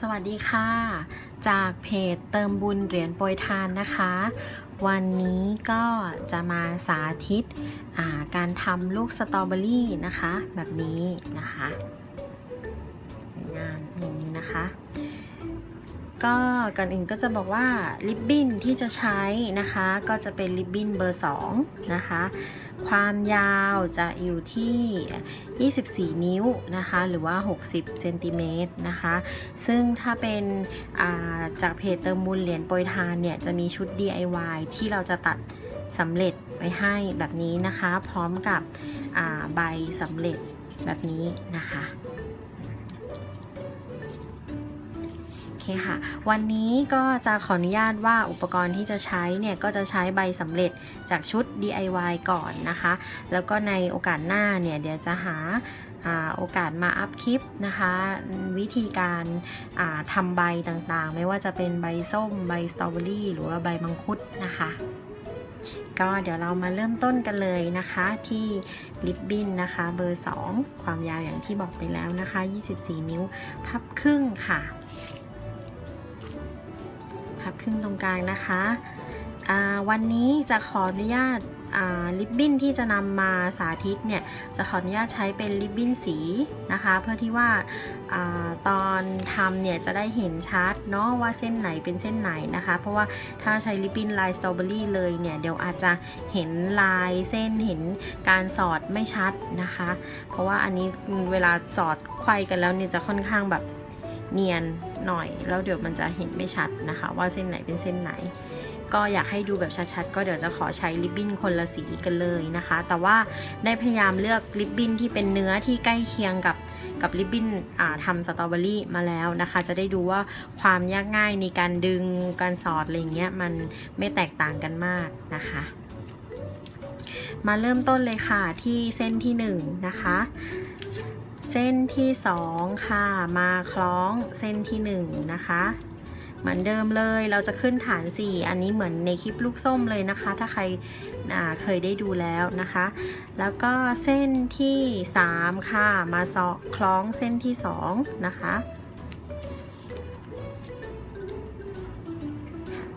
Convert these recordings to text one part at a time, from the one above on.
สวัสดีค่ะ จากเพจเติมบุญเหรียญโปรยทานนะคะ วันนี้ก็จะมาสาธิตาการทำลูกสตรอเบอรี่นะคะ แบบนี้นะคะสวยงามอย่างนี้นะคะ ก็ก่อนอื่นก็จะบอกว่าริบบิ้นที่จะใช้นะคะ ก็จะเป็นริบบิ้นเบอร์2นะคะความยาวจะอยู่ที่ 24 นิ้วนะคะ หรือว่า 60 เซนติเมตรนะคะ ซึ่งถ้าเป็นาจากเพจเติมบุญเหรียญโปรยทานเนี่ย จะมีชุด DIY ที่เราจะตัดสำเร็จไว้ให้แบบนี้นะคะ พร้อมกับใบสำเร็จแบบนี้นะคะ เคค่ะ วันนี้ก็จะขออนุญาตว่าอุปกรณ์ที่จะใช้เนี่ยก็จะใช้ใบสำเร็จจากชุด DIY ก่อนนะคะ แล้วก็ในโอกาสหน้าเนี่ยเดี๋ยวจะหาโอกาสมาอัพคลิปนะคะ วิธีการาทำใบต่างๆ ไม่ว่าจะเป็นใบส้มใบสตรอเบอรี่หรือว่าใบมังคุดนะคะ ก็เดี๋ยวเรามาเริ่มต้นกันเลยนะคะที่ลิปบินนะคะ เบอร์ 2 ความยาวอย่างที่บอกไปแล้วนะคะ 24 นิ้ว พับครึ่งค่ะ รึ่งตรงกลางนะคะวันนี้จะขออนุญาตลิปบิ้นที่จะนำมาสาธิตเนี่ยจะขออนุญาตใช้เป็นลิปบิ้นสีนะคะ เพื่อที่ว่าอาตอนทำเนี่ยจะได้เห็นชัดเนาะว่าเส้นไหนเป็นเส้นไหนนะคะ เพราะว่าถ้าใช้ลิปบิ้นลายสตรอเบอรี่เลยเนี่ยเดี๋ยวอาจจะเห็นลายเส้นเห็นการสอดไม่ชัดนะคะ เพราะว่าอันนี้เวลาสอดไขว้กันแล้วเนี่ยจะค่อนข้างแบบเนียน หน่อย แล้วเดี๋ยวมันจะเห็นไม่ชัดนะคะ ว่าเส้นไหนเป็นเส้นไหน ก็อยากให้ดูแบบชัดๆ ก็เดี๋ยวจะขอใช้ริบบิ้นคนละสีกันเลยนะคะ แต่ว่าได้พยายามเลือกริบบิ้นที่เป็นเนื้อที่ใกล้เคียงกับกับริบบิ้นทำสตรอเบอรี่มาแล้วนะคะ จะได้ดูว่าความยากง่ายในการดึงการสอดอะไรเงี้ยมันไม่แตกต่างกันมากนะคะ มาเริ่มต้นเลยค่ะที่เส้นที่1นนะคะ ส้นที่ 2 ค่ะ มาคล้องเส้นที่ 1 นะคะ เหมือนเดิมเลยเราจะขึ้นฐาน 4 อันนี้เหมือนในคลิปลูกส้มเลยนะคะ ถ้าใครเคยได้ดูแล้วนะคะ แล้วก็เส้นที่ 3 ค่ะ มาซอคล้องเส้นที่ 2 นะคะ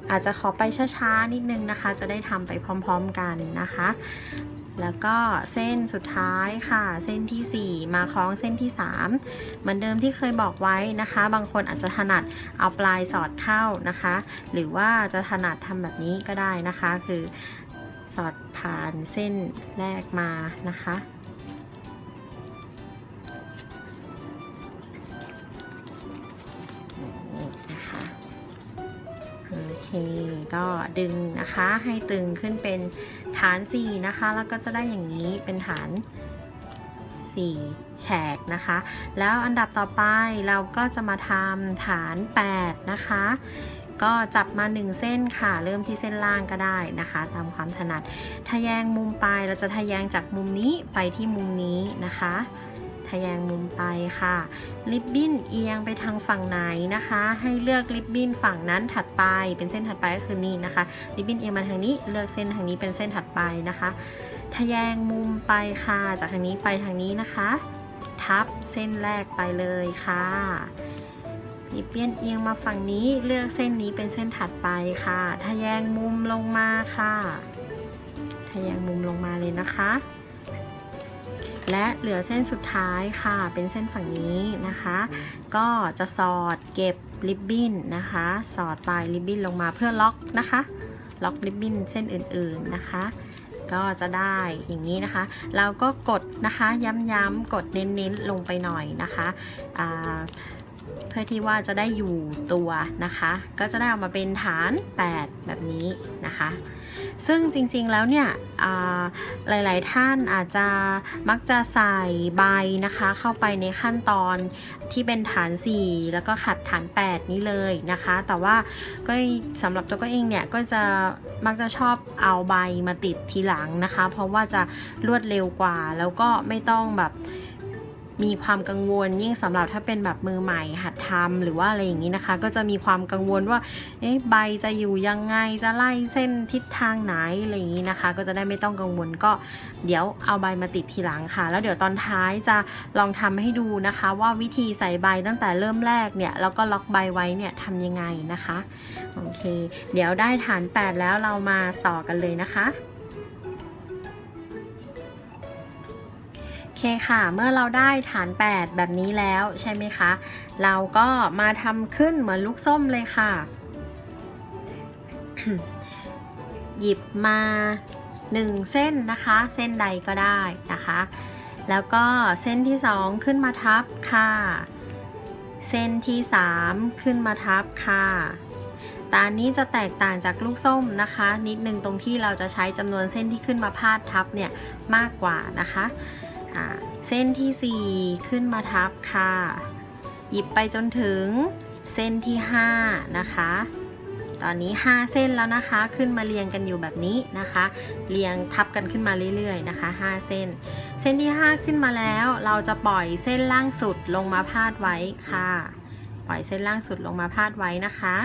อาจจะขอไปช้าๆนิดนึงนะคะ จะได้ทำไปพร้อม ๆกันนะคะ แล้วก็เส้นสุดท้ายค่ะ เส้นที่ 4 มาคล้องเส้นที่ 3 เหมือนเดิมที่เคยบอกไว้นะคะ บางคนอาจจะถนัดเอาปลายสอดเข้านะคะ หรือว่าจะถนัดทำแบบนี้ก็ได้นะคะ คือสอดผ่านเส้นแรกมานะคะนี่นะคะโอเค ก็ดึงนะคะให้ตึงขึ้นเป็น ฐาน 4 นะคะ แล้วก็จะได้อย่างนี้เป็นฐาน 4 แฉกนะคะ แล้วอันดับต่อไปเราก็จะมาทำฐาน 8 นะคะ ก็จับมา 1 เส้นค่ะ เริ่มที่เส้นล่างก็ได้นะคะ ตามความถนัดทะแยงมุมปลายเราจะทะแยงจากมุมนี้ไปที่มุมนี้นะคะ ทะแยงมุมไปค่ะ ริบบิ้นเอียงไปทางฝั่งไหนนะคะ ให้เลือกริบบิ้นฝั่งนั้นถัดไป เป็นเส้นถัดไปก็คือนี่นะคะ ริบบิ้นเอียงมาทางนี้ เลือกเส้นทางนี้เป็นเส้นถัดไปนะคะทะแยงมุมไปค่ะ จากทางนี้ไปทางนี้นะคะ ทับเส้นแรกไปเลยค่ะริบบิ้นเอียงมาฝั่งนี้เลือกเส้นนี้เป็นเส้นถัดไปค่ะ ทะแยงมุมลงมาค่ะ ทะแยงมุมลงมาเลยนะคะ และเหลือเส้นสุดท้ายค่ะ เป็นเส้นฝั่งนี้นะคะ ก็จะสอดเก็บริบบิ้นนะคะ สอดปลายริบบิ้นลงมาเพื่อล็อกนะคะ ล็อกริบบิ้นเส้นอื่นๆนะคะ ก็จะได้อย่างนี้นะคะ เราก็กดนะคะ ย้ำๆ กดเน้นๆ ลงไปหน่อยนะคะเพื่อที่ว่าจะได้อยู่ตัวนะคะ ก็จะได้ออกมาเป็นฐาน 8 แบบนี้นะคะ ซึ่งจริงๆแล้วเนี่ยหลายๆท่านอาจจะมักจะใส่ใบนะคะ เข้าไปในขั้นตอนที่เป็นฐาน 4 แล้วก็ขัดฐาน 8 นี้เลยนะคะ แต่ว่าก็สำหรับตัวก็เองเนี่ยก็จะมักจะชอบเอาใบมาติดทีหลังนะคะ เพราะว่าจะรวดเร็วกว่าแล้วก็ไม่ต้องแบบ มีความกังวลยิ่งสำหรับถ้าเป็นแบบมือใหม่หัดทำหรือว่าอะไรอย่างนี้นะคะ ก็จะมีความกังวลว่าเอ๊ะใบจะอยู่ยังไงจะไล่เส้นทิศทางไหนอะไรอย่างนี้นะคะ ก็จะได้ไม่ต้องกังวลก็เดี๋ยวเอาใบมาติดทีหลังค่ะ แล้วเดี๋ยวตอนท้ายจะลองทำให้ดูนะคะ ว่าวิธีใส่ใบตั้งแต่เริ่มแรกเนี่ยแล้วก็ล็อกใบไว้เนี่ยทำยังไงนะคะโอเค เดี๋ยวได้ฐาน 8 แล้วเรามาต่อกันเลยนะคะ เคค่ะ เมื่อเราได้ฐาน 8 แบบนี้แล้วใช่ไหมคะ เราก็มาทำขึ้นเหมือนลูกส้มเลยค่ะ หยิบมา 1 เส้นนะคะ เส้นใดก็ได้นะคะ แล้วก็เส้นที่ 2 ขึ้นมาทับค่ะ เส้นที่ 3 ขึ้นมาทับค่ะตานี้จะแตกต่างจากลูกส้มนะคะ นิดนึงตรงที่เราจะใช้จำนวนเส้นที่ขึ้นมาพาดทับเนี่ยมากกว่านะคะ อ่าเส้นทีสี่ 4 ขึ้นมาทับค่ะ หยิบไปจนถึงเส้นที่ 5 นะคะ ตอนนี้ 5 เส้นแล้วนะคะ ขึ้นมาเรียงกันอยู่แบบนี้นะคะ เรียงทับกันขึ้นมาเรื่อยๆนะคะ 5 เส้น เส้นที่ 5 ขึ้นมาแล้ว เราจะปล่อยเส้นล่างสุดลงมาพาดไว้ค่ะ ปล่อยเส้นล่างสุดลงมาพาดไว้นะคะ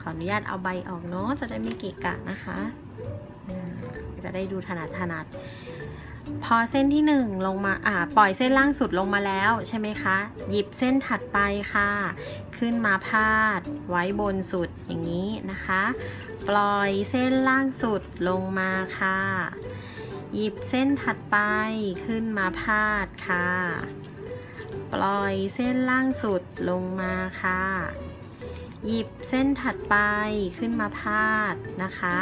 ขออนุญาตเอาใบออกเนาะ จะได้ไม่เกะกะนะคะ จะได้ดูถนัดถนัด พอเส้นที่ 1 ลงมาอ่าปล่อยเส้นล่างสุดลงมาแล้วใช่ไหมคะ หยิบเส้นถัดไปค่ะ ขึ้นมาพาดไว้บนสุดอย่างนี้นะคะ ปล่อยเส้นล่างสุดลงมาค่ะ หยิบเส้นถัดไปขึ้นมาพาดค่ะ ปล่อยเส้นล่างสุดลงมาค่ะ หยิบเส้นถัดไปขึ้นมาพาดนะคะ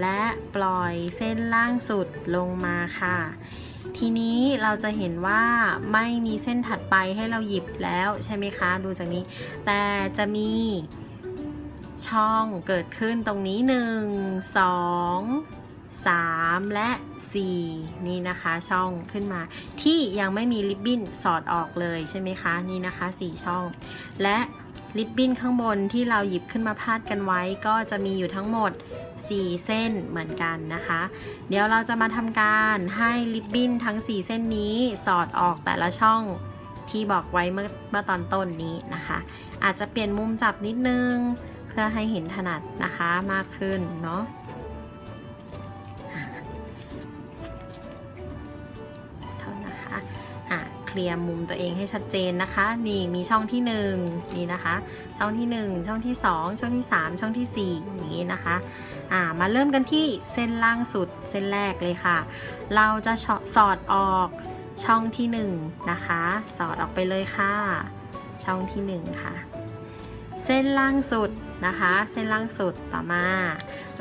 และปล่อยเส้นล่างสุดลงมาค่ะ ทีนี้เราจะเห็นว่าไม่มีเส้นถัดไปให้เราหยิบแล้วใช่ไหมคะ ดูจากนี้ แต่จะมีช่องเกิดขึ้นตรงนี้ 1 2 3 และ 4 นี่นะคะช่องขึ้นมา ที่ยังไม่มีริบบิ้นสอดออกเลยใช่ไหมคะ นี่นะคะ 4 ช่อง และ ริบบิ้นข้างบนที่เราหยิบขึ้นมาพาดกันไว้ ก็จะมีอยู่ทั้งหมด 4 เส้นเหมือนกันนะคะ เดี๋ยวเราจะมาทำการให้ริบบิ้นทั้ง 4 เส้นนี้สอดออกแต่ละช่องที่บอกไว้เมื่อเมื่อตอนต้นนี้นะคะ อาจจะเปลี่ยนมุมจับนิดนึง เพื่อให้เห็นถนัดนะคะมากขึ้นเนาะ เคลียร์มุมตัวเองให้ชัดเจนนะคะ นี่มีช่องที่หนึ่งนี่นะคะ ช่องที่หนึ่งช่องที่สองช่องที่สามช่องที่สี่อย่างนี้นะคะอ่ามาเริ่มกันที่เส้นล่างสุดเส้นแรกเลยค่ะ เราจะสอดออกช่องที่หนึ่งนะคะ สอดออกไปเลยค่ะ ช่องที่หนึ่งค่ะ เส้นล่างสุดนะคะ เส้นล่างสุดต่อมา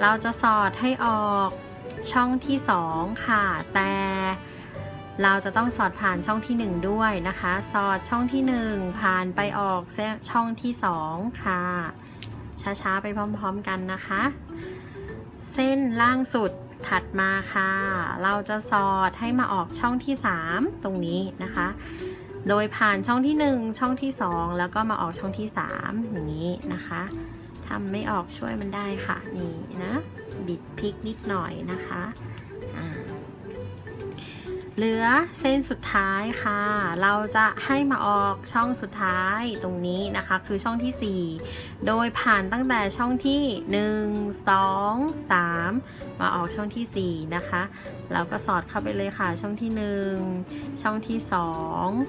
เราจะสอดให้ออกช่องที่สองค่ะ แต่ เราจะต้องสอดผ่านช่องที่หนึ่งด้วยนะคะ สอดช่องที่หนึ่งผ่านไปออกช่องที่สองค่ะ ช้าๆ ไปพร้อมๆกันนะคะ เส้นล่างสุดถัดมาค่ะ เราจะสอดให้มาออกช่องที่ 3 ตรงนี้นะคะ โดยผ่านช่องที่ 1 ช่องที่ 2 แล้วก็มาออกช่องที่ 3 อย่างนี้นะคะทำไม่ออกช่วยมันได้ค่ะ นี่นะ บิดพลิกนิดหน่อยนะคะ เหลือเส้นสุดท้ายค่ะ เราจะให้มาออกช่องสุดท้ายตรงนี้นะคะ คือช่องที่ 4 โดยผ่านตั้งแต่ช่องที่ 1 2 3 มาออกช่องที่ 4 นะคะ เราก็สอดเข้าไปเลยค่ะ ช่องที่ 1 ช่องที่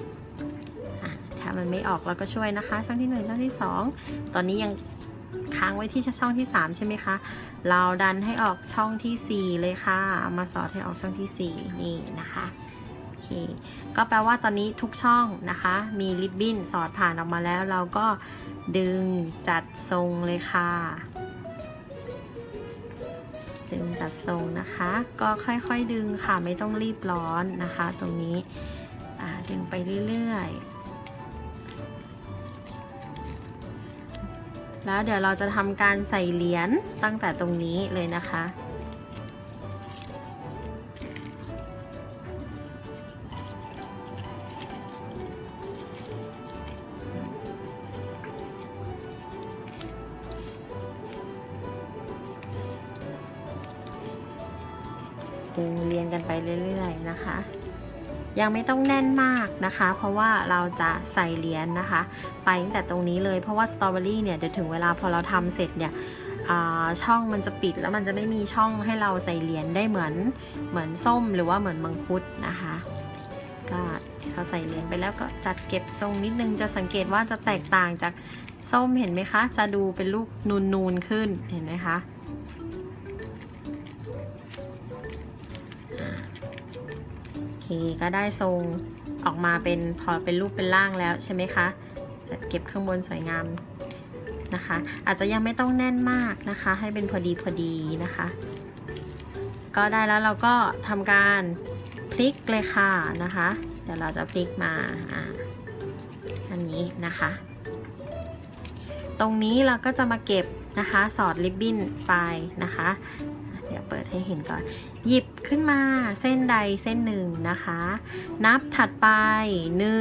2อะถ้ามันไม่ออกเราก็ช่วยนะคะ ช่องที่ 1 ช่องที่ 2 ตอนนี้ยังค้างไว้ที่ช่องที่ 3 ใช่ไหมคะ เราดันให้ออกช่องที่ 4 เลยค่ะ มาสอดให้ออกช่องที่ 4 นี่นะคะ ก็แปลว่าตอนนี้ทุกช่องนะคะ มีริบบิ้นสอดผ่านออกมาแล้ว เราก็ดึงจัดทรงเลยค่ะ ดึงจัดทรงนะคะ ก็ค่อยๆดึงค่ะไม่ต้องรีบร้อนนะคะ ตรงนี้ดึงไปเรื่อยๆ แล้วเดี๋ยวเราจะทำการใส่เหรียญตั้งแต่ตรงนี้เลยนะคะ นะคะ ยังไม่ต้องแน่นมากนะคะ เพราะว่าเราจะใส่เหรียญนะคะ ไปตั้งแต่ตรงนี้เลยเพราะว่าสตรอเบอรี่เนี่ยเดี๋ยวถึงเวลาพอเราทำเสร็จเนี่ยช่องมันจะปิดแล้วมันจะไม่มีช่องให้เราใส่เหรียญได้เหมือนเหมือนส้มหรือว่าเหมือนมังคุดนะคะก็พอใส่เหรียญไปแล้วก็จัดเก็บทรงนิดนึงจะสังเกตว่าจะแตกต่างจากส้มเห็นไหมคะ จะดูเป็นลูกนูนๆขึ้นเห็นไหมคะ ก็ได้ทรงออกมาเป็นพอเป็นรูปเป็นร่างแล้วใช่ไหมคะจัดเก็บข้างบนสวยงามนะคะ อาจจะยังไม่ต้องแน่นมากนะคะ ให้เป็นพอดีพอดีนะคะ ก็ได้แล้วเราก็ทำการพลิกเลยค่ะนะคะ เดี๋ยวเราจะพลิกมาอ่าอันนี้นะคะ ตรงนี้เราก็จะมาเก็บนะคะ สอดริบบิ้นไปนะคะ เดี๋ยวเปิดให้เห็นก่อน หยิบขึ้นมาเส้นใดเส้นหนึ่งนะคะ นับถัดไป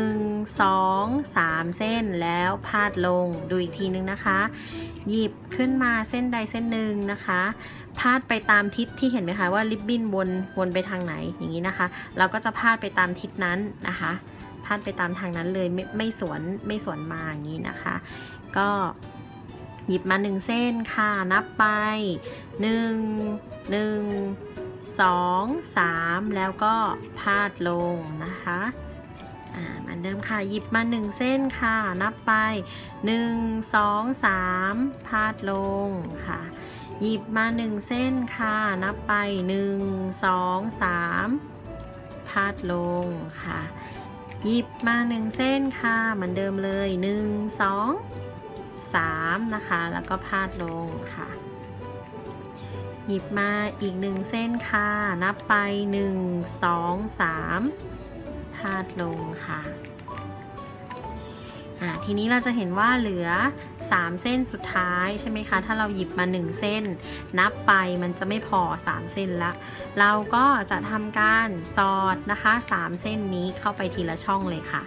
1 2 3 เส้นแล้วพาดลงดูอีกทีนึงนะคะ หยิบขึ้นมาเส้นใดเส้นหนึ่งนะคะพาดไปตามทิศที่เห็นไหมคะว่าริบบิ้นวนวนไปทางไหนอย่างนี้นะคะ เราก็จะพาดไปตามทิศนั้นนะคะพาดไปตามทางนั้นเลยไม่ไม่สวนไม่สวนมาอย่างนี้นะคะ ก็หยิบมาหนึ่งเส้นค่ะนับไปหนึ่งหนึ่ง สองสามแล้วก็พาดลงนะคะอ่าเหมือนเดิมค่ะ หยิบมาหนึ่งเส้นค่ะ นับไปหนึ่งสองสามพาดลงค่ะ หยิบมาหนึ่งเส้นค่ะ นับไปหนึ่งสองสามพาดลงค่ะ หยิบมาหนึ่งเส้นค่ะ เหมือนเดิมเลยหนึ่งสองสามนะคะ แล้วก็พาดลงค่ะ หยิบมาอีกหนึ่งเส้นค่ะ นับไปหนึ่งสองสามพาดลงค่ะอ่าทีนี้เราจะเห็นว่าเหลือ 3 เส้นสุดท้ายใช่ไหมคะ ถ้าเราหยิบมา 1 เส้น นับไปมันจะไม่พอ 3 เส้นละ เราก็จะทำการสอดนะคะ 3 เส้นนี้เข้าไปทีละช่องเลยค่ะ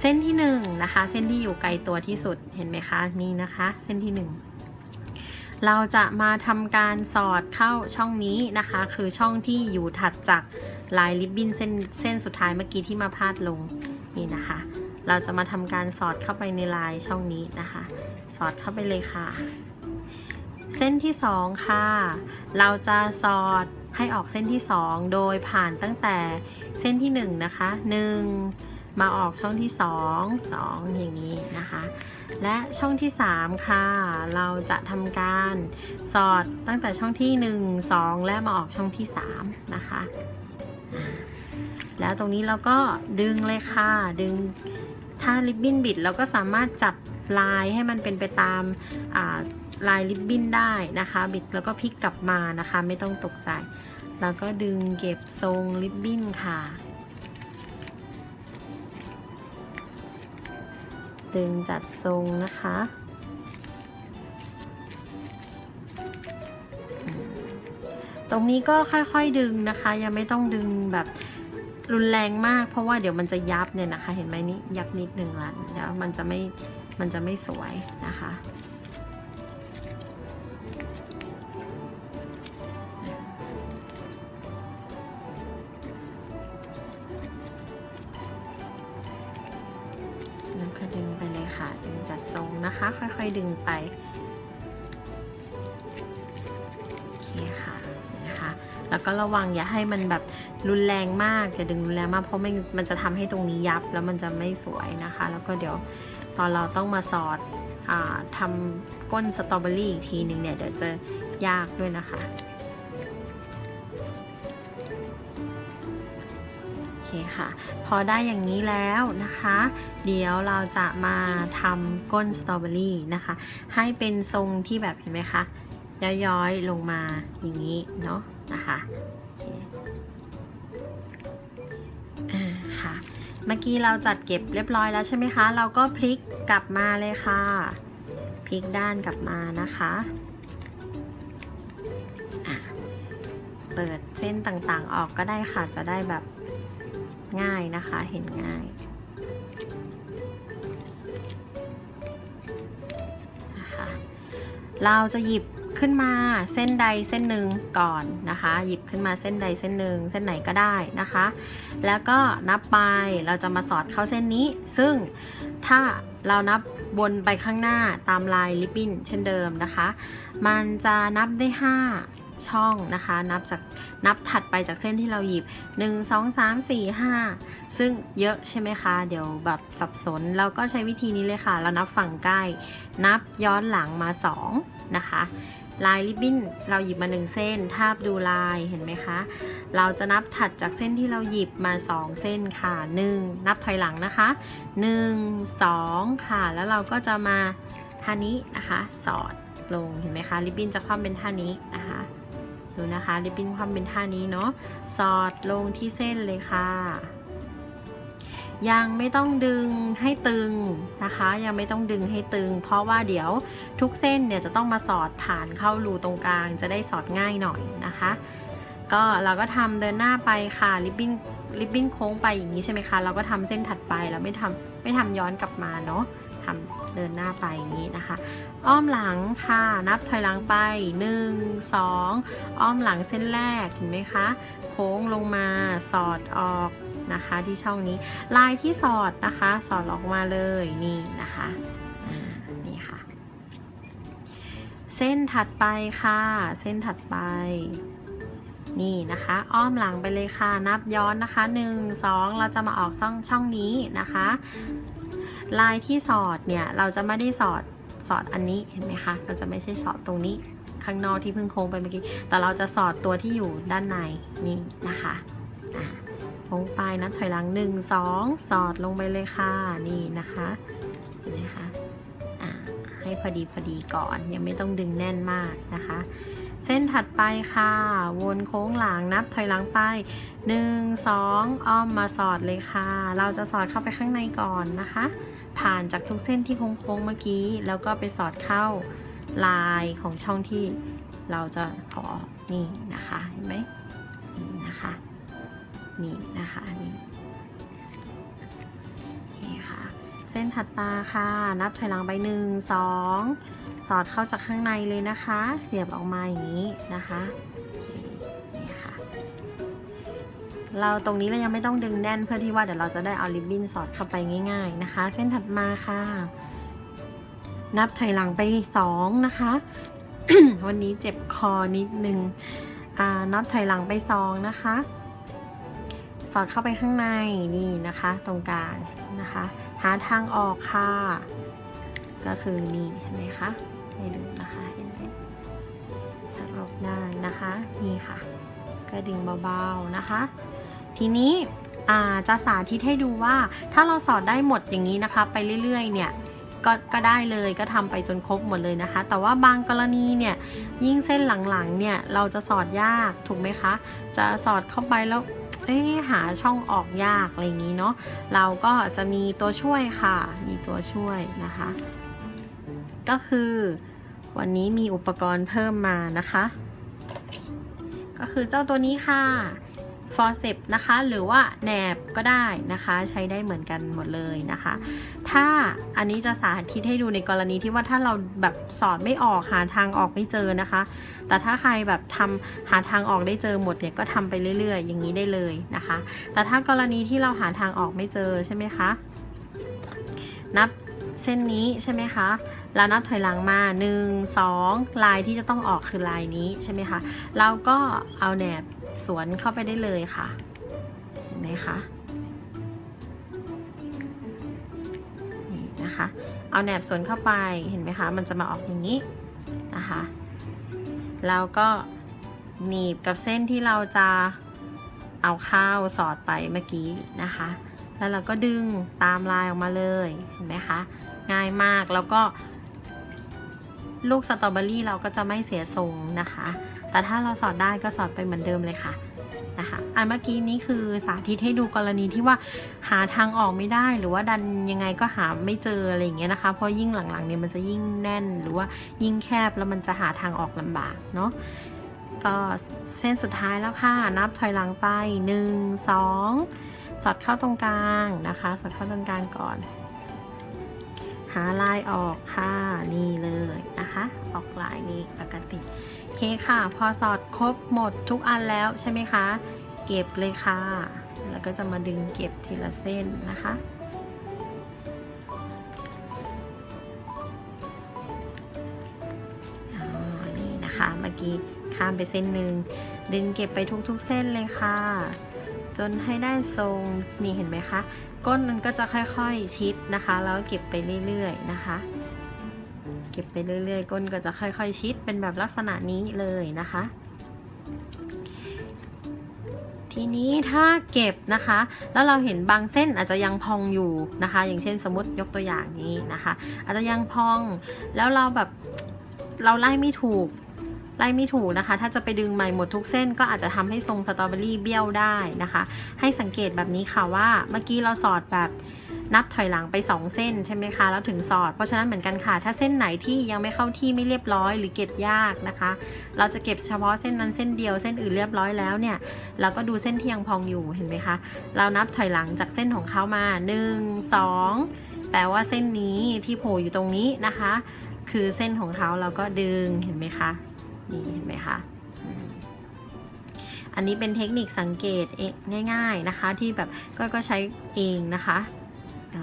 เส้นที่1นะคะ เส้นที่อยู่ไกลตัวที่สุดเห็นไหมคะ นี่นะคะ เส้นที่ 1 เราจะมาทำการสอดเข้าช่องนี้นะคะ คือช่องที่อยู่ถัดจากลายริบบิ้นเส้นเส้นสุดท้ายเมื่อกี้ที่มาพาดลงนี่นะคะ เราจะมาทำการสอดเข้าไปในลายช่องนี้นะคะ สอดเข้าไปเลยค่ะ เส้นที่สองค่ะ เราจะสอดให้ออกเส้นที่สองโดยผ่านตั้งแต่เส้นที่หนึ่งนะคะหนึ่งมาออกช่องที่สองสองอย่างนี้นะคะ และช่องที่สามค่ะ เราจะทำการสอดตั้งแต่ช่องที่หนึ่งสองและมาออกช่องที่สามนะคะ แล้วตรงนี้เราก็ดึงเลยค่ะ ดึงถ้าริบบิ้นบิดเราก็สามารถจับลายให้มันเป็นไปตามาลายริบบิ้นได้นะคะ บิดแล้วก็พลิกกลับมานะคะ ไม่ต้องตกใจ แล้วก็ดึงเก็บทรงริบบิ้นค่ะ ดึงจัดทรงนะคะ ตรงนี้ก็ค่อยๆดึงนะคะ ยังไม่ต้องดึงแบบรุนแรงมาก เพราะว่าเดี๋ยวมันจะยับเนี่ยนะคะ เห็นไหมนี่ยับนิดนึงละเดี๋ยวมันจะไม่มันจะไม่สวยนะคะ ไปโอเคค่ะนะคะแล้วก็ระวังอย่าให้มันแบบรุนแรงมากอย่าดึงรุนแรงมากเพราะมันมันจะทำให้ตรงนี้ยับแล้วมันจะไม่สวยนะคะ แล้วก็เดี๋ยวตอนเราต้องมาสอดอทำก้นสตรอเบอรี่อีกทีหนึ่งเนี่ยเดี๋ยวจะยากด้วยนะคะ คค่ะ พอได้อย่างนี้แล้วนะคะ เดี๋ยวเราจะมาทำก้นสตรอเบอรี่นะคะ ให้เป็นทรงที่แบบเห็นไหมคะ ย้อยๆลงมาอย่างนี้เนาะนะคะอ่าค่ะ เมื่อกี้เราจัดเก็บเรียบร้อยแล้วใช่ไหมคะ เราก็พลิกกลับมาเลยค่ะ พลิกด้านกลับมานะคะอะเปิดเส้นต่างๆออกก็ได้ค่ะ จะได้แบบ ง่ายนะคะ เห็นง่ายนะคะเราจะหยิบขึ้นมาเส้นใดเส้นหนึ่งก่อนนะคะ หยิบขึ้นมาเส้นใดเส้นหนึ่งเส้นไหนก็ได้นะคะ แล้วก็นับไปเราจะมาสอดเข้าเส้นนี้ ซึ่งถ้าเรานับวนไปข้างหน้าตามลายลิปบิ้นเช่นเดิมนะคะ มันจะนับได้ 5 ช่องนะคะ นับจากนับถัดไปจากเส้นที่เราหยิบ 1 2 3 4 5 ซึ่งเยอะใช่ไหมคะ เดี๋ยวแบบสับสนเราก็ใช้วิธีนี้เลยค่ะ เรานับฝั่งใกล้ นับย้อนหลังมา 2 นะคะ ลายริบบิ้นเราหยิบมา 1 เส้น ทาบดูลายเห็นไหมคะ เราจะนับถัดจากเส้นที่เราหยิบมา 2 เส้นค่ะ 1 นับถอยหลังนะคะ 1 2 ค่ะ แล้วเราก็จะมาท่านี้นะคะ สอดลงเห็นไหมคะริบบิ้นจะคว่ำเป็นท่านี้นะคะ ดูนะคะริบบิ้นความเป็นท่านี้เนาะสอดลงที่เส้นเลยค่ะ ยังไม่ต้องดึงให้ตึงนะคะ ยังไม่ต้องดึงให้ตึง เพราะว่าเดี๋ยวทุกเส้นเนี่ยจะต้องมาสอดผ่านเข้ารูตรงกลาง จะได้สอดง่ายหน่อยนะคะ ก็เราก็ทำเดินหน้าไปค่ะริบบิ้น ริบบิ้นโค้งไปอย่างนี้ใช่ไหมคะ เราก็ทำเส้นถัดไปเราไม่ทำไม่ทำย้อนกลับมาเนาะทำเดินหน้าไปอย่างนี้นะคะ อ้อมหลังค่ะ นับถอยหลังไป 1 2 อ้อมหลังเส้นแรกเห็นไหมคะ โค้งลงมาสอดออกนะคะที่ช่องนี้ ลายที่สอดนะคะ สอดออกมาเลยนี่นะคะนี่ค่ะ เส้นถัดไปค่ะ เส้นถัดไป นี่นะคะ อ้อมหลังไปเลยค่ะ นับย้อนนะคะ 1 2 เราจะมาออกช่องช่องนี้นะคะ ลายที่สอดเนี่ย เราจะไม่ได้สอดสอดอันนี้เห็นไหมคะเราจะไม่ใช่สอดตรงนี้ข้างนอกที่เพิ่งโค้งไปเมื่อกี้ แต่เราจะสอดตัวที่อยู่ด้านในนี่นะคะโค้งไปนับถอยหลัง 1 2 สอดลงไปเลยค่ะ นี่นะคะเห็นไหมคะให้พอดีพอดีก่อนยังไม่ต้องดึงแน่นมากนะคะ เส้นถัดไปค่ะ วนโค้งหลังนับถอยหลังไป 1 2 อ้อมมาสอดเลยค่ะ เราจะสอดเข้าไปข้างในก่อนนะคะ ผ่านจากทุกเส้นที่โค้งๆเมื่อกี้ แล้วก็ไปสอดเข้าลายของช่องที่เราจะเอาออกนี่นะคะเห็นไหมนี่นะคะนี่นะคะนี่โอเคค่ะ เส้นถัดมาค่ะ นับถอยหลังไปหนึ่ง สอดเข้าจากข้างในเลยนะคะ เสียบออกมาอย่างนี้นะคะนี่ค่ะเราตรงนี้เรายังไม่ต้องดึงแน่นเพื่อที่ว่าเดี๋ยวเราจะได้เอาริบบิ้นสอดเข้าไปง่าย ๆนะคะ เส้นถัดมาค่ะ นับถอยหลังไปสองนะคะ วันนี้เจ็บคอนิดนึงอ่านับถอยหลังไปสองนะคะ สอดเข้าไปข้างในนี่นะคะ ตรงกลางนะคะ หาทางออกค่ะก็คือนี่เห็นไหมคะ ให้ดูนะคะเห็นไหมทางออกได้นะคะนี่ค่ะก็ดึงเบาๆนะคะ ทีนี้จะสาธิตให้ดูว่าถ้าเราสอดได้หมดอย่างนี้นะคะ ไปเรื่อยๆ เนี่ยก็ก็ได้เลยก็ทำไปจนครบหมดเลยนะคะ แต่ว่าบางกรณีเนี่ยยิ่งเส้นหลังๆเนี่ยเราจะสอดยากถูกไหมคะ จะสอดเข้าไปแล้วเอ๊หาช่องออกยากอะไรอย่างนี้เนาะเราก็จะมีตัวช่วยค่ะ มีตัวช่วยนะคะ ก็คือ วันนี้มีอุปกรณ์เพิ่มมานะคะ ก็คือเจ้าตัวนี้ค่ะฟอร์เซปนะคะ หรือว่าแหนบก็ได้นะคะ ใช้ได้เหมือนกันหมดเลยนะคะ ถ้าอันนี้จะสาธิตให้ดูในกรณีที่ว่าถ้าเราแบบสอดไม่ออกหาทางออกไม่เจอนะคะ แต่ถ้าใครแบบทำหาทางออกได้เจอหมดเนี่ยก็ทำไปเรื่อยๆ อย่างนี้ได้เลยนะคะ แต่ถ้ากรณีที่เราหาทางออกไม่เจอใช่ไหมคะ นับเส้นนี้ใช่ไหมคะ แล้วนับถอยหลังมา 1 2 ลายที่จะต้องออกคือลายนี้ใช่ไหมคะเราก็เอาแหนบสวนเข้าไปได้เลยค่ะเห็นไหมคะนี่นะคะ เอาแหนบสวนเข้าไปเห็นไหมคะ มันจะมาออกอย่างนี้นะคะแล้วก็หนีบกับเส้นที่เราจะเอาข้าวสอดไปเมื่อกี้นะคะ แล้วเราก็ดึงตามลายออกมาเลย เห็นไหมคะ ง่ายมาก แล้วก็ ลูกสตรอเบอรี่เราก็จะไม่เสียทรงนะคะ แต่ถ้าเราสอดได้ก็สอดไปเหมือนเดิมเลยค่ะนะคะอันเมื่อกี้นี้คือสาธิตให้ดูกรณีที่ว่าหาทางออกไม่ได้หรือว่าดันยังไงก็หาไม่เจออะไรอย่างเงี้ยนะคะ เพราะยิ่งหลังๆเนี่ยมันจะยิ่งแน่นหรือว่ายิ่งแคบแล้วมันจะหาทางออกลำบากเนาะก็เส้นสุดท้ายแล้วค่ะ นับถอยหลังไป 1 2 สอดเข้าตรงกลางนะคะ สอดเข้าตรงกลางก่อนาลายออกค่ะนี่เลยนะคะ ออกลายนี้ปกติโอเคค่ะ พอสอดครบหมดทุกอันแล้วใช่ไหมคะ เก็บเลยค่ะ แล้วก็จะมาดึงเก็บทีละเส้นนะคะอ๋อนี่นะคะเมื่อกี้ข้ามไปเส้นหนึ่งดึงเก็บไปทุกๆเส้นเลยค่ะ จนให้ได้ทรงนี่เห็นไหมคะ ก้นมันก็จะค่อยๆชิดนะคะ แล้วเก็บไปเรื่อยๆนะคะ เก็บไปเรื่อยๆ ก้นก็จะค่อยๆชิดเป็นแบบลักษณะนี้เลยนะคะ ทีนี้ถ้าเก็บนะคะ แล้วเราเห็นบางเส้นอาจจะยังพองอยู่นะคะ อย่างเช่นสมมติยกตัวอย่างนี้นะคะ อาจจะยังพองแล้วเราแบบเราไล่ไม่ถูก ไล่ไม่ถูกนะคะ ถ้าจะไปดึงใหม่หมดทุกเส้นก็อาจจะทำให้ทรงสตรอเบอรี่เบี้ยวได้นะคะ ให้สังเกตแบบนี้ค่ะว่าเมื่อกี้เราสอดแบบนับถอยหลังไป 2 เส้นใช่ไหมคะ แล้วถึงสอด เพราะฉะนั้นเหมือนกันค่ะ ถ้าเส้นไหนที่ยังไม่เข้าที่ไม่เรียบร้อยหรือเก็บยากนะคะ เราจะเก็บเฉพาะเส้นนั้นเส้นเดียวเส้นอื่นเรียบร้อยแล้วเนี่ยเราก็ดูเส้นที่ยังพองอยู่เห็นไหมคะ เรานับถอยหลังจากเส้นของเขามา 1 2 แปลว่าเส้นนี้ที่โผล่อยู่ตรงนี้นะคะ คือเส้นของเขาเราก็ดึงเห็นไหมคะ นี่เห็นไหมคะอันนี้เป็นเทคนิคสังเกตเองง่าย ๆนะคะ ที่แบบก็ก็ใช้เองนะคะ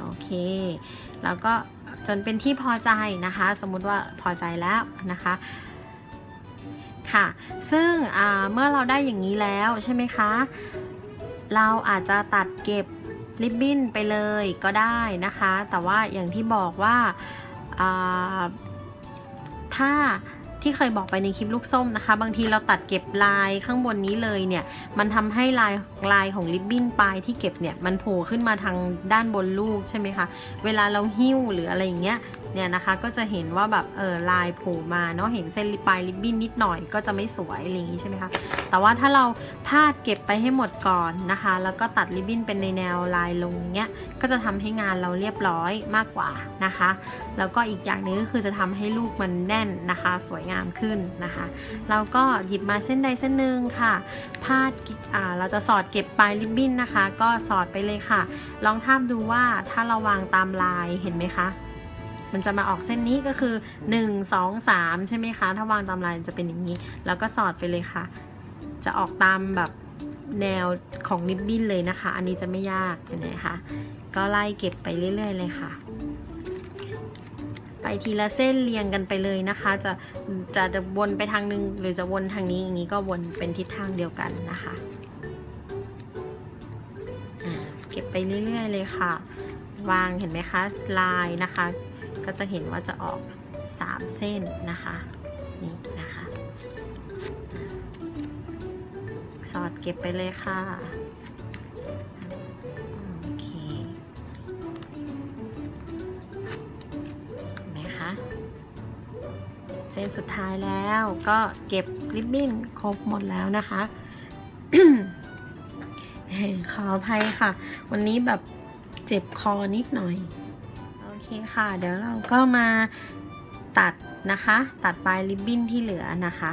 โอเค แล้วก็จนเป็นที่พอใจนะคะ สมมุติว่าพอใจแล้วนะคะค่ะ ซึ่งเมื่อเราได้อย่างนี้แล้วใช่ไหมคะ เราอาจจะตัดเก็บริบบิ้นไปเลยก็ได้นะคะ แต่ว่าอย่างที่บอกว่าอ่าถ้า ที่เคยบอกไปในคลิปลูกส้มนะคะ บางทีเราตัดเก็บลายข้างบนนี้เลยเนี่ย มันทำให้ลายลายของริบบิ้นปลายที่เก็บเนี่ย มันโผล่ขึ้นมาทางด้านบนลูกใช่ไหมคะ เวลาเราหิ้วหรืออะไรอย่างเงี้ยเนี่ยนะคะก็จะเห็นว่าแบบเออลายโผล่มาเนาะเห็นเส้นปลายริบบิ้นนิดหน่อยก็จะไม่สวยอะไรอย่างงี้ใช่ไหมคะแต่ว่าถ้าเราพาดเก็บไปให้หมดก่อนนะคะ แล้วก็ตัดริบบิ้นเป็นในแนวลายลงเงี้ยก็จะทำให้งานเราเรียบร้อยมากกว่านะคะ แล้วก็อีกอย่างนึงก็คือจะทำให้ลูกมันแน่นนะคะ สวยงามขึ้นนะคะ เราก็หยิบมาเส้นใดเส้นหนึ่งค่ะพาดอ่าเราจะสอดเก็บปลายริบบิ้นนะคะ ก็สอดไปเลยค่ะ ลองทาบดูว่าถ้าเราวางตามลายเห็นไหมคะมันจะมาออกเส้นนี้ก็คือ 1 2 3 ใช่ไหมคะ ถ้าวางตามลายจะเป็นอย่างนี้ แล้วก็สอดไปเลยค่ะ จะออกตามแบบแนวของริบบิ้นเลยนะคะ อันนี้จะไม่ยากเห็นไหมคะ ก็ไล่เก็บไปเรื่อย ๆ เลยค่ะ ไปทีละเส้นเรียงกันไปเลยนะคะ จะจะวนไปทางนึง หรือจะวนทางนี้อย่างนี้ก็วนเป็นทิศทางเดียวกันนะคะเก็บไปเรื่อย ๆ เลยค่ะ วางเห็นไหมคะลายนะคะ ก็จะเห็นว่าจะออก 3 เส้นนะคะนี่นะคะ สอดเก็บไปเลยค่ะ เส้นสุดท้ายแล้วก็เก็บริบบิ้นครบหมดแล้วนะคะขออภัยค่ะ วันนี้แบบเจ็บคอนิดหน่อย โอเคค่ะ เดี๋ยวเราก็มาตัดนะคะ ตัดปลายริบบิ้นที่เหลือนะคะ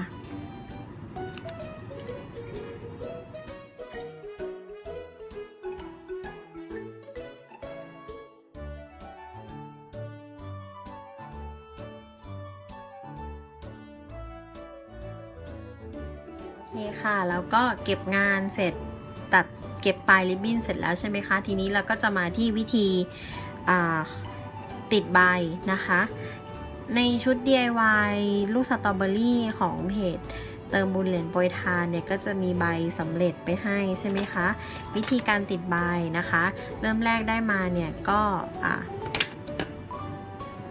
ก็เก็บงานเสร็จตัดเก็บปลายริบบิ้นเสร็จแล้วใช่ไหมคะ ทีนี้เราก็จะมาที่วิธีติดใบนะคะ ในชุด DIY ลูกสตรอเบอรี่ของเพจเติมบุญเหรียญโปรยทานเนี่ยก็จะมีใบสำเร็จไปให้ใช่ไหมคะ วิธีการติดใบนะคะ เริ่มแรกได้มาเนี่ยก็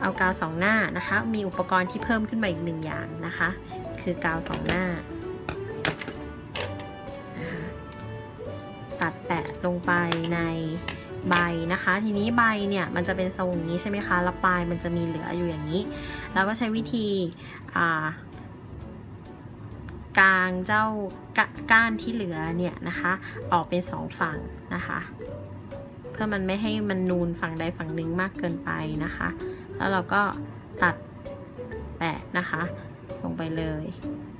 เอากาวสองหน้านะคะ มีอุปกรณ์ที่เพิ่มขึ้นมาอีกหนึ่งอย่างนะคะ คือกาวสองหน้าะลงไปในใบนะคะ ทีนี้ใบเนี่ยมันจะเป็นทรงนี้ใช่ไหมคะแล้วปลายมันจะมีเหลืออยู่อย่างนี้เราก็ใช้วิธีอ่ากางเจ้ากก้านที่เหลือเนี่ยนะคะ ออกเป็นสองฝั่งนะคะ เพื่อมันไม่ให้มันนูนฝั่งใดฝั่งหนึ่งมากเกินไปนะคะ แล้วเราก็ตัดแปะนะคะ ลงไปเลย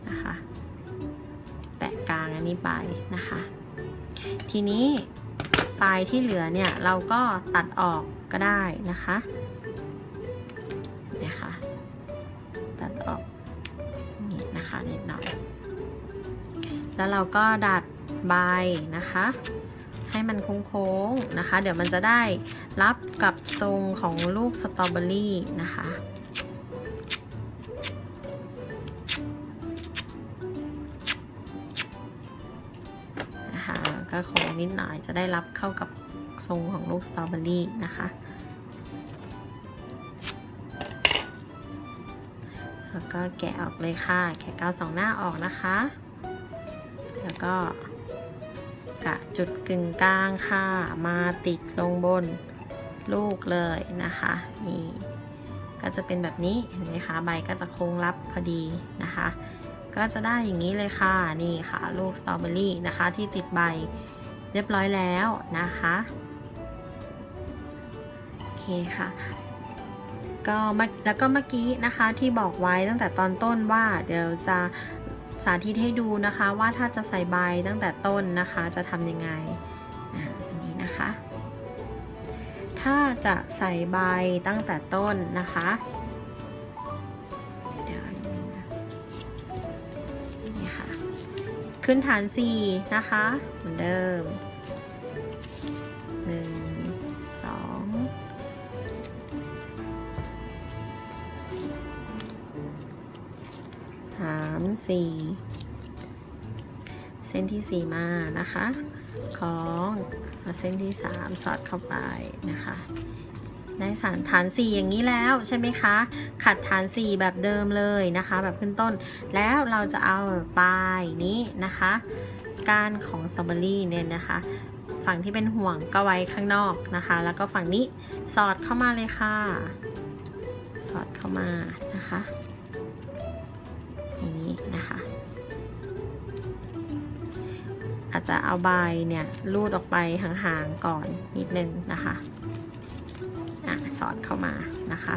นะคะ แปะกลางอันนี้ไปนะคะ ทีนี้ปลายที่เหลือเนี่ยเราก็ตัดออกก็ได้นะคะเนี่ยค่ะตัดออกนี่นะคะนิดหน่อย แล้วเราก็ดัดใบนะคะ ให้มันโค้งๆนะคะ เดี๋ยวมันจะได้รับกับทรงของลูกสตรอเบอรี่นะคะ จะได้รับเข้ากับทรงของลูกสตรอเบอรี่นะคะ แล้วก็แกะออกเลยค่ะ แกะกาวสองหน้าออกนะคะ แล้วก็กะจุดกึ่งกลางค่ะ มาติดลงบนลูกเลยนะคะ นี่ก็จะเป็นแบบนี้เห็นไหมคะใบก็จะโค้งรับพอดีนะคะ ก็จะได้อย่างนี้เลยค่ะ นี่ค่ะ ลูกสตรอเบอรี่นะคะที่ติดใบ เรียบร้อยแล้วนะคะโอเคค่ะก็แล้วก็เมื่อกี้นะคะที่บอกไว้ตั้งแต่ตอนต้นว่าเดี๋ยวจะสาธิตให้ดูนะคะว่าถ้าจะใส่ใบตั้งแต่ต้นนะคะจะทำยังไงอันนี้นะคะ ถ้าจะใส่ใบตั้งแต่ต้นนะคะ ขึ้นฐาน 4 นะคะ เหมือนเดิม 1 2สามสี่เส้นที่สี่มานะคะคล้องมาเส้นที่สามสอดเข้าไปนะคะ ได้สารฐานสีอย่างนี้แล้วใช่ไหมคะ ขัดฐานสีแบบเดิมเลยนะคะ แบบขึ้นต้น แล้วเราจะเอาปลายนี้นะคะ ก้านของสตรอเบอรี่เนี่ยนะคะ ฝั่งที่เป็นห่วงก็ไว้ข้างนอกนะคะ แล้วก็ฝั่งนี้สอดเข้ามาเลยค่ะ สอดเข้ามานะคะอย่างนี้นะคะ อาจจะเอาใบเนี่ยลูดออกไปห่างๆก่อนนิดนึงนะคะ อะสอดเข้ามานะคะ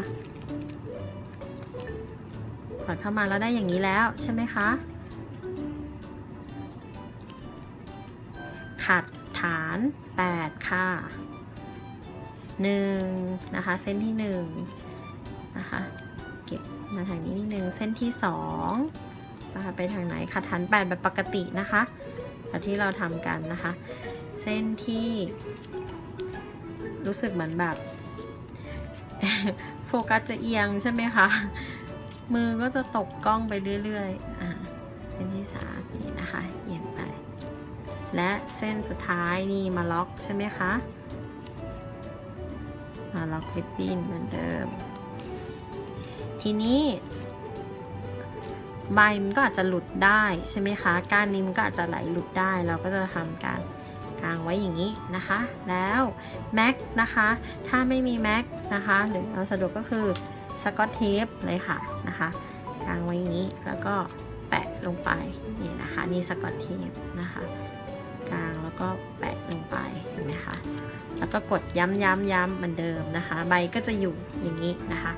สอดเข้ามาแล้วได้อย่างนี้แล้วใช่ไหมคะ ขัดฐาน 8 ค่ะ 1 นะคะ เส้นที่ 1 นะคะ เก็บมาทางนี้นิดนึงเส้นที่2นะคะไปทางไหนขัดฐาน 8 แบบปกตินะคะแบบที่เราทำกันนะคะ เส้นที่รู้สึกเหมือนแบบ โฟกัสจะเอียงใช่ไหมคะ มือก็จะตกกล้องไปเรื่อยๆ อ่าเส้นที่สามนี่นะคะ เอียงไป และเส้นสุดท้ายนี่มาล็อกใช่ไหมคะ มาล็อกริบบิ้นเหมือนเดิม ทีนี้ใบมันก็อาจจะหลุดได้ใช่ไหมคะ ก้านนี้มันก็อาจจะไหลหลุดได้ เราก็จะทำการ กางไว้อย่างนี้นะคะ แล้วแม็กนะคะ ถ้าไม่มีแม็กนะคะ หรือเอาสะดวกก็คือสกอตเทปเลยค่ะนะคะกางไว้อย่างนี้แล้วก็แปะลงไปนี่นะคะ นี่สกอตเทปนะคะกางแล้วก็แปะลงไปเห็นไหมคะแล้วก็กดย้ำย้ำย้ำเหมือนเดิมนะคะ ใบก็จะอยู่อย่างนี้นะคะ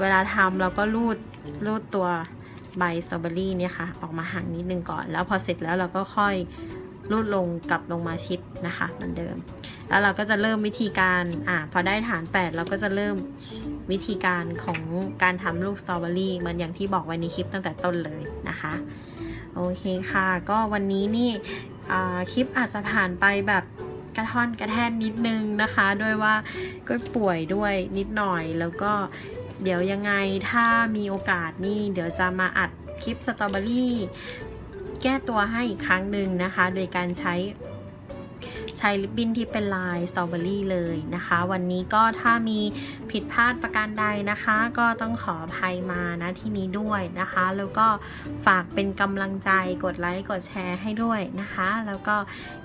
เวลาทำเราก็รูดรูดตัวใบสตรอเบอรี่เนี่ยค่ะออกมาห่างนิดนึงก่อน แล้วพอเสร็จแล้วเราก็ค่อย รูดลงกลับลงมาชิดนะคะเหมือนเดิม แล้วเราก็จะเริ่มวิธีการอ่าพอได้ฐาน 8 เราก็จะเริ่มวิธีการของการทำลูกสตรอเบอรี่เหมือนอย่างที่บอกไว้ในคลิปตั้งแต่ต้นเลยนะคะโอเคค่ะ ก็วันนี้นี่คลิปอาจจะผ่านไปแบบกระท่อนกระแท่นนิดนึงนะคะ ด้วยว่าก็ป่วยด้วยนิดหน่อยแล้วก็เดี๋ยวยังไงถ้ามีโอกาสนี่ เดี๋ยวจะมาอัดคลิปสตรอเบอรี่ แก้ตัวให้อีกครั้งหนึ่งนะคะ โดยการใช้ใช้ลิปบิ้นที่เป็นลายสตรอเบอรี่เลยนะคะ วันนี้ก็ถ้ามีผิดพลาดประการใดนะคะ ก็ต้องขออภัยมานะที่นี้ด้วยนะคะ แล้วก็ฝากเป็นกำลังใจกดไลค์กดแชร์ให้ด้วยนะคะ แล้วก็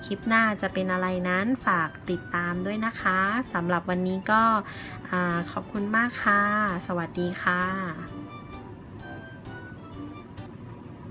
คลิปหน้าจะเป็นอะไรนั้นฝากติดตามด้วยนะคะสำหรับวันนี้ก็อขอบคุณมากค่ะ สวัสดีค่ะ